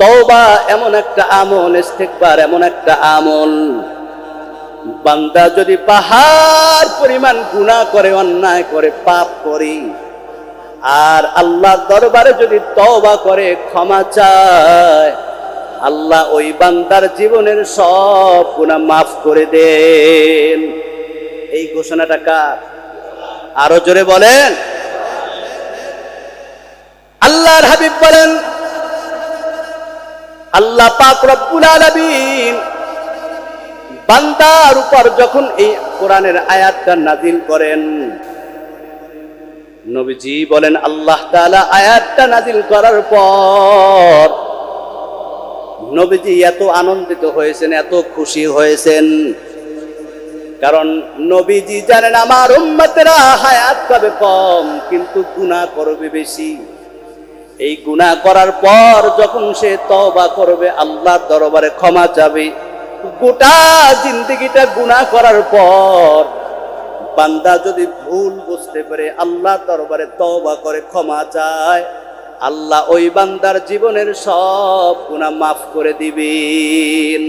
তওবা এমন একটা আমল ইস্তেকবার এমন একটা আমল। বান্দা যদি পাহাড় পরিমাণ গুনাহ করে, অন্যায় করে, পাপ করে, আর আল্লাহ দরবারে যদি তওবা করে, ক্ষমা চায়, আল্লাহ ওই বান্দার জীবনের সব গুনাহ মাফ করে দেন। এই ঘোষণাটা কার? আরও জোরে বলেন। আল্লাহর হাবিব বলেন আল্লাহ পাক রব্বুল আলামিন বান্দার উপর যখন এই কোরআনের আয়াতটা নাজিল করেন, নবীজি বলেন, আল্লাহ তাআলা আয়াতটা নাজিল করার পর নবীজি এত আনন্দিত হয়েছেন, এত খুশি হয়েছেন। কারণ নবীজি জানেন, আমার উম্মতেরা হায়াত পাবে কম, কিন্তু গুনাহ করবে বেশি। এই গুণা করার পর যখন সে তবা করবে, আল্লাহর দরবারে ক্ষমা চাবে। গোটা জিন্দগিটা গুণা করার পর বান্দা যদি ভুল বুঝতে পারে, আল্লাহর দরবারে তবা করে ক্ষমা চায়, আল্লাহ ওই বান্দার জীবনের সব গুণা মাফ করে দিবেন।